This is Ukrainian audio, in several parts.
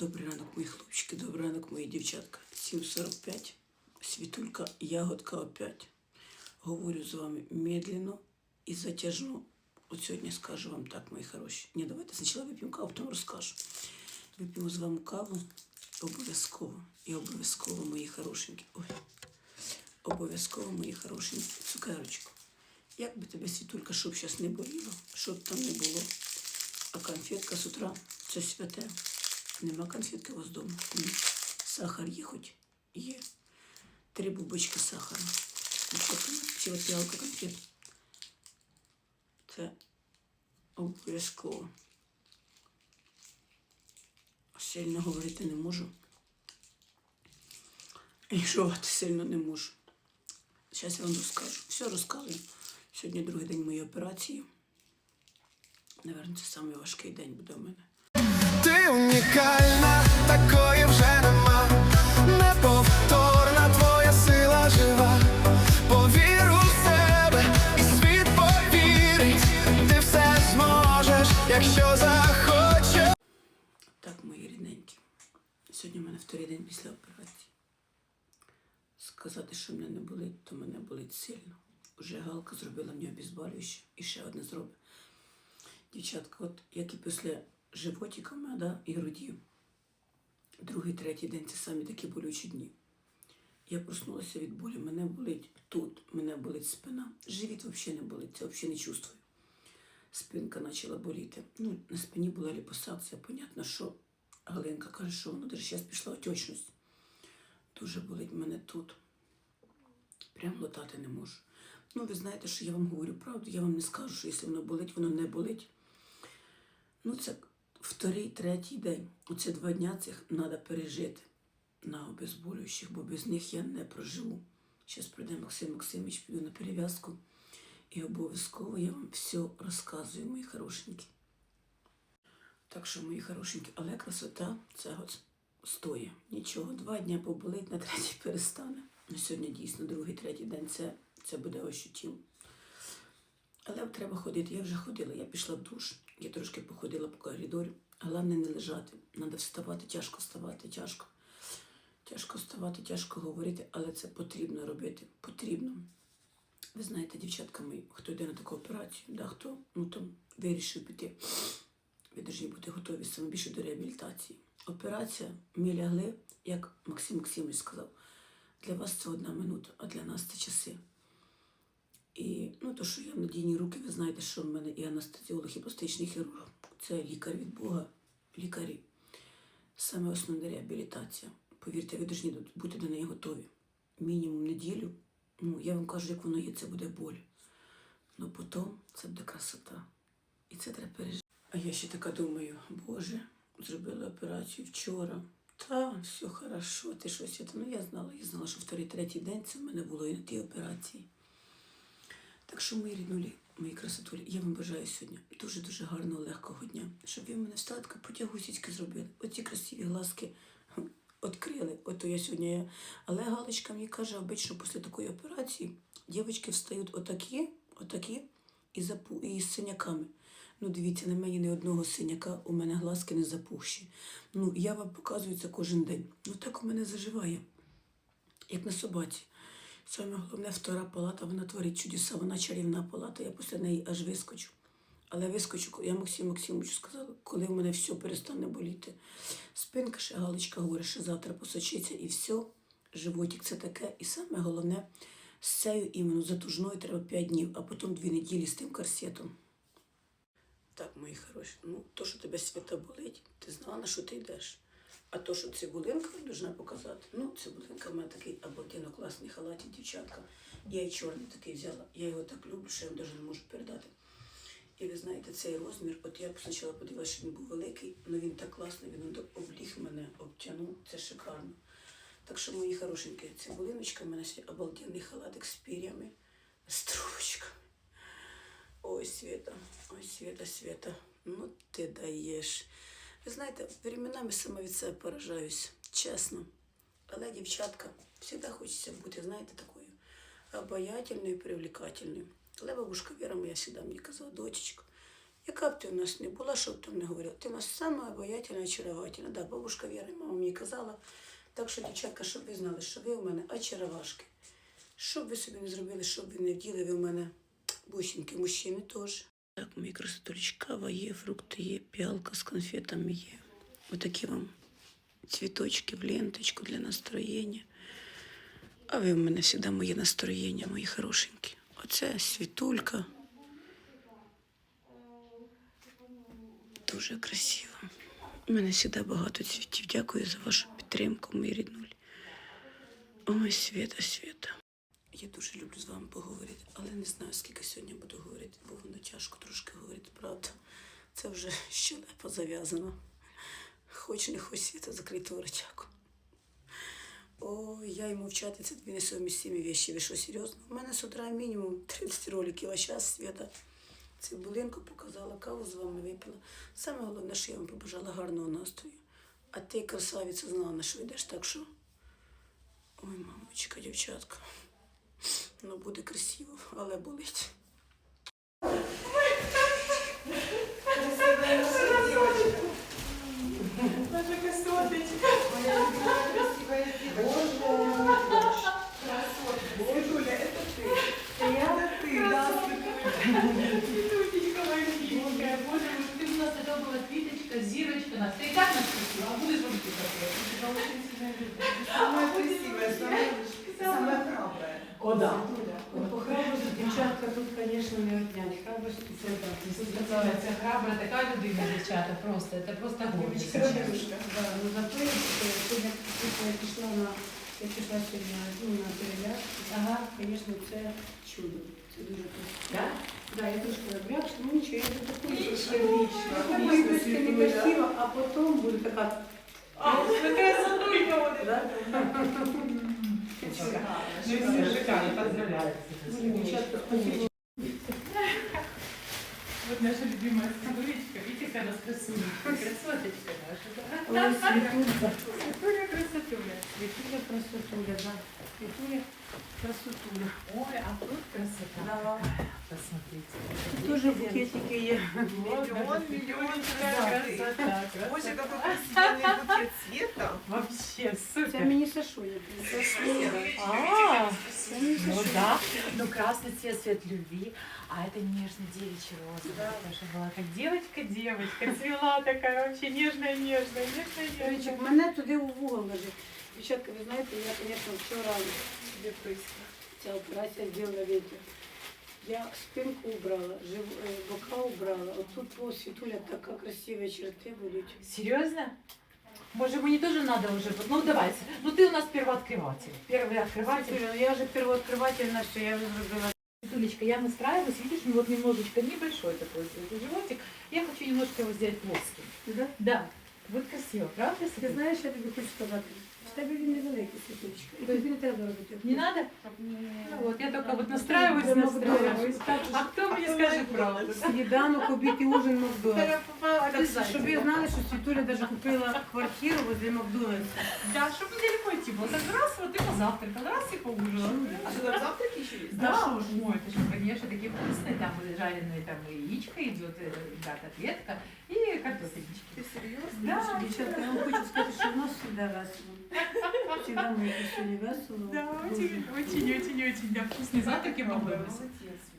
Добрий ранок, мої хлопчики, добрий ранок, мої дівчатка. 7.45, світулька, ягодка опять. Говорю з вами медленно і затяжно. От сьогодні скажу вам так, мої хороші. Ні, давайте спочатку вип'ємо каву, потім розкажу. Вип'ємо з вами каву обов'язково. І обов'язково, мої хорошенькі. Ой. Обов'язково, мої хорошенькі, цукерочку. Як би тебе, світулька, щоб зараз не боліло, щоб там не було. А конфетка з утра це святе. Нема конфетки у вас вдома. Ні. Сахар є хоч? Є. Три бубочки сахара. Потім ціла піалка конфет. Це обов'язково. Сильно говорити не можу. І жувати сильно не можу. Зараз я вам розкажу. Все розказую. Сьогодні другий день моєї операції. Наверно, це самий важкий день буде у мене. Ти унікальна, такої вже нема. Неповторна твоя сила жива. Повір у себе, і світ повірить. Ти все зможеш, якщо захочеш. Так, мої рідненькі. Сьогодні в мене вторий день після операції. Сказати, що мене не болить, то мене болить сильно. Уже Галка зробила мені обізбалюще і ще одне зробить. Дівчатка, от як і після животика в да, і грудів. Другий, третій день це самі такі болючі дні. Я проснулася від болі, мене болить тут, мене болить спина. Живіт взагалі не болить, це взагалі не чувствую. Спинка почала боліти. Ну, на спині була ліпосакція, понятно, що Галинка каже, що воно даже зараз пішла отечність. Дуже болить мене тут. Прям латати не можу. Ну, ви знаєте, що я вам говорю правду, я вам не скажу, що якщо воно болить, воно не болить. Ну, це вторий, третій день. Оце два дня цих треба пережити на обезболюючих, бо без них я не проживу. Зараз прийде Максим Максимович, піду на перев'язку. І обов'язково я вам все розказую, мої хорошенькі. Так що, мої хорошенькі, але красота це от стоє. Нічого, два дня поболить, на третій перестане. На сьогодні дійсно другий, третій день це, це буде ощутимо. Але треба ходити. Я вже ходила, я пішла в душ, я трошки походила по коридору. Головне не лежати. Треба вставати, тяжко вставати, тяжко. Тяжко вставати, тяжко говорити, але це потрібно робити. Потрібно. Ви знаєте, дівчатка мої, хто йде на таку операцію, да, хто ну, там, вирішив піти, ви повинні бути готові саме більше до реабілітації. Операція, ми лягли, як Максим Максимович сказав, для вас це одна минута, а для нас це часи. І ну, то, що я в надійні руки, ви знаєте, що в мене і анестезіолог, і пластичний хірург. Це лікар від Бога, лікарі. Саме основна реабілітація. Повірте, ви повинні бути до неї готові. Мінімум неділю. Ну, я вам кажу, як воно є, це буде боль. Ну потім це буде красота. І це треба пережити. А я ще така думаю, Боже, зробила операцію вчора. Та, все хорошо, ти щось. Ну я знала, я знала, що вторий, третій день це в мене було і на тій операції. Так що, мої ріднулі, мої красотулі, я вам бажаю сьогодні дуже-дуже гарного, легкого дня, щоб ви в мене встали, така потягусічки зробили. Оці красиві глазки відкрили. Ото я сьогодні. Але Галочка мені каже, обично після такої операції дівчатки встають отакі, отакі і, запу... і з синяками. Ну, дивіться, на мені не одного синяка, у мене глазки не запухші. Ну, я вам показую це кожен день. Ну так у мене заживає як на собаці. Саме головне, втора палата, вона творить чудеса, вона чарівна палата, я після неї аж вискочу. Але вискочу, я Максиму Максимовичу сказала, коли в мене все перестане боліти. Спинка ще Галочка говорить, що завтра посочиться і все. Животик це таке. І саме головне, з цією іменно затужною треба 5 днів, а потім 2 неділі з тим корсетом. Так, мої хороші, ну то, що тебе свята болить, ти знала, на що ти йдеш. А то, що цибулинка должна показати, ну, цибулинка в мене такий обалденно класний халатик, дівчатка. Я і чорний такий взяла. Я його так люблю, що я вам навіть не можу передати. І ви знаєте, цей розмір, от я спочатку подивилася, що він був великий, але він так класний, він так обліг мене, обтягнув, це шикарно. Так що, мої хорошенькі, цибулиночка, в мене ще обалденний халатик з пір'ями, з трубочками. Ой, Света, ой, Света, Света, ну ти даєш. Ви знаєте, временами сама від себе поражаюсь, чесно. Але, дівчатка, завжди хочеться бути, знаєте, такою обаятельною, привлекательною. Але бабушка Віра моя завжди мені казала, дочечка, Яка б ти в нас не була, що б там не говорила, ти в нас сама обаятельна, очаровательна. Да, бабушка Віра, мама мені казала. Так що, дівчатка, щоб ви знали, що ви у мене очаровашки. Що б ви собі не зробили, що б ви не вділи, ви у мене бусинки, мужчини теж. Так, мої красотулечки, є, фрукти є, піалка з конфетами є. Отакі вам цвіточки в ленточку для настроєння. А ви в мене завжди моє настроєння, мої хорошенькі. Оце світулька. Дуже красиво. У мене завжди багато цвітів. Дякую за вашу підтримку, мої ріднулі. Ой, Свята, Свята. Я дуже люблю з вами поговорити, але не знаю, скільки сьогодні буду говорити, бо воно тяжко трошки говорити, правда. Це вже щелепа зав'язана. Хоч не хоч світа закрити воротяку. Ой, я і мовчати це дві несовмістимі вещі. Ви що, серйозно? У мене з утра мінімум 30 роликів, а зараз свята цибулинку показала, каву з вами випила. Саме головне, що я вам побажала гарного настрою. А ти, красавиця, знала, на що йдеш, так що. Ой, мамочка, дівчатка. Ну, буде красиво, але болить. Наша красоточка. Звісно, не отнять. Храбрость і сказала, це храбра така людина, дівчата, просто, це просто гордість. Да, ну зато я сьогодні я пішла на я пішла сьогодні ну, на переляк. Ага. Звісно, це чудо. Це дуже красиво. Да? Да, я трошки набрякши, ну нічого, я тут Отлично, Такою отлично, трошки Светуля. некрасиво, а потім буде така. А, ну красотулька вот Да? Ну все шикарно, поздравляю. Дуже дівчатка, спасибо. Вот наша любимая Светулечка, видите, какая у нас красунечка, красоточка наша. Ой, світулька. Светуля, красотуля. Світуля красотуля, да. Світуля красотуля. Ой, а тут красота. Да. Посмотрите. Тут Тоже букетики є. Миллион, миллион Красота. Боже, какой красивый букет цвета. Вообще супер. мені Сашуня. А, ну да. Ну красный цвет цвет любви, а это нежный девичий роза. Да. Наша была как девочка-девочка, цвела такая вообще нежная-нежная, нежная-нежная. Річик, мене туди у вугол лежить. Дівчатка, ви знаєте, я, звісно, вчора ця операція зробила ветер. Я спинку убрала, жив, е, бока убрала. От тут по світуля така красиві черти будуть. Серьезно? Может, мне тоже надо уже? Ну давай, ну ты у нас первооткрыватель. Первый открыватель. Світуля, ну я вже первооткривательна, що я вже зробила. Светулечка, я настраиваюсь, видишь, ну вот немножечко небольшой такой вот животик. Я хочу немножко его сделать плоским. Да? Да, будет красиво, правда? Ти Светуль? знаєш, я тобі хочу сказати, в тебе він невеликий світулечка. І тобі не треба робити. Не надо? Ну вот, я только вот настраиваюсь, Прямо настраиваюсь. Так, А кто мне скажет правду? Сніданок, обід і ужин Макдональдс. Так, Обязательно. щоб ви знали, що Світуля навіть купила квартиру возле Макдональдса. Да, чтобы недалеко идти было. Так раз вот и позавтракал, раз и поужинал. А что, там завтраки еще есть? Да, уж мой, это же, конечно, такие вкусные, там и жареные там и яичко идет, э, да, котлетка и картофельнички. Ты серьезно? Да, Дівчатка, я вам хочу сказати, що в нас завжди весело. Завжди ми якось сьогодні весело. да, Дуже. очень, очень, очень, очень, да, вкусные завтраки Какой по-моему. молодец, Светуся.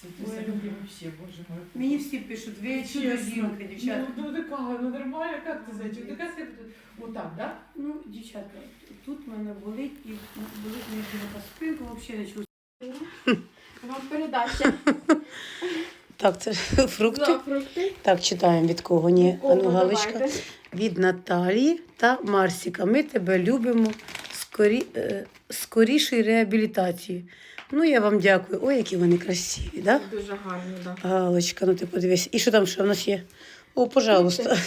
Светуся, Ой. люблю вообще, боже мой. Мені всі пишуть, ви чудо жінка, дівчатка. Ну, ну такая, ну нормально, как ты, зайчик? Ты как ты вот так, да? Ну, дівчатка, тут мене болить і болить мені така спинка, взагалі не чувствую. Вам передача. Так, це фрукти. За фрукти. Так, читаємо від кого. Ні, ану, Галочка. давайте? Від Наталії та Марсіка. Ми тебе любимо скорі... е, скорішої реабілітації. Ну, я вам дякую. Ой, які вони красиві, да? Дуже гарні, так. Галочка, ну ти подивись. І що там ще в нас є? О, пожалуйста.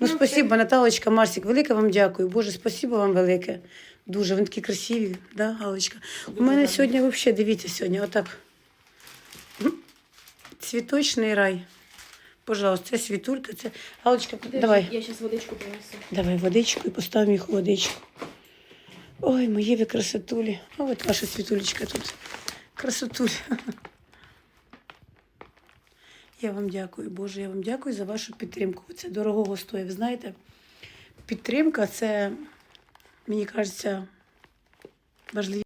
Ну, спасибо, Наталочка, Марсик, велике вам дякую. Боже, спасибо вам велике. Дуже, вони такі красиві, да, Галочка? У мене сьогодні взагалі, дивіться, сьогодні отак. Цвіточний рай. Пожалуйста, це світулька, це. Галочка, давай. Я зараз водичку принесу. Давай водичку і поставимо їх у водичку. Ой, мої ви красотулі. А от ваша світулечка тут. Красотуля. Я вам дякую, Боже, я вам дякую за вашу підтримку. Це дорогого стоїть. Ви знаєте, підтримка це, мені кажеться, важливіше.